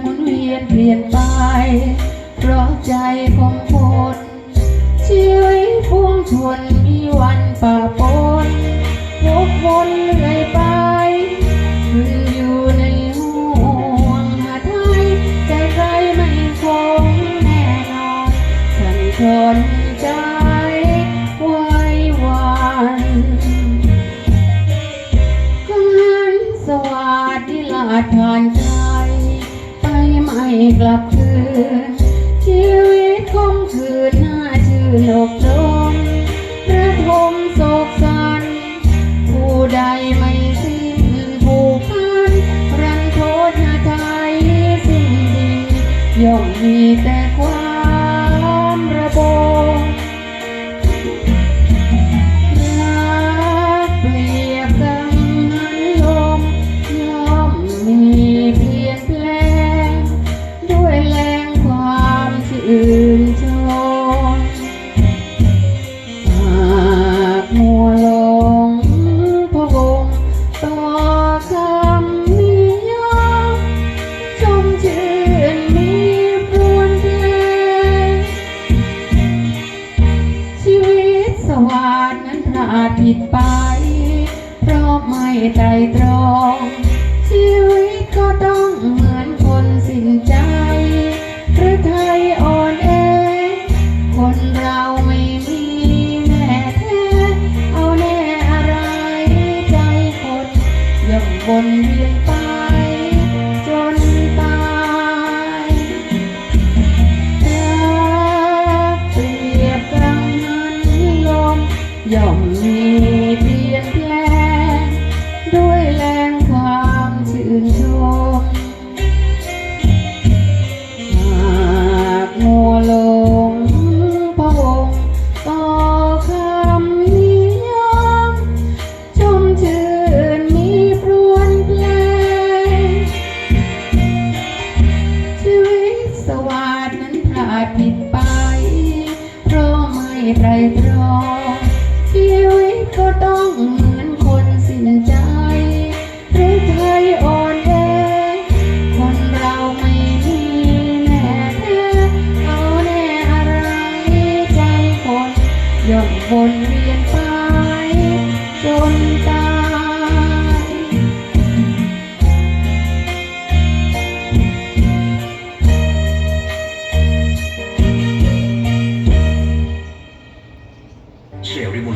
หมุนเวียนเปลี่ยนไป เพราะใจของคนชีวิตพวงชนมีวันป่าปนวกวนเลยไป ไปไม่กลับคืนชีวิตคงคืนหน้าชื่นอกลมระทมโศกสัน ผู้ใดไม่สิ้นผูกพันรันโทษหาใจสิ้นดีย่อมมีแต่ความ สวรรค์นั้นพระอาทิตย์ไปเพราะไม่ไตรตรอง ไม่ไตรตรองชีวิตก็ต้องเหมือนคนสิ้นใจหรือไทยอ่อนแอคนเราไม่มีแน่แท้เอาแน่อะไรใจคนย่อมวนเวียนไป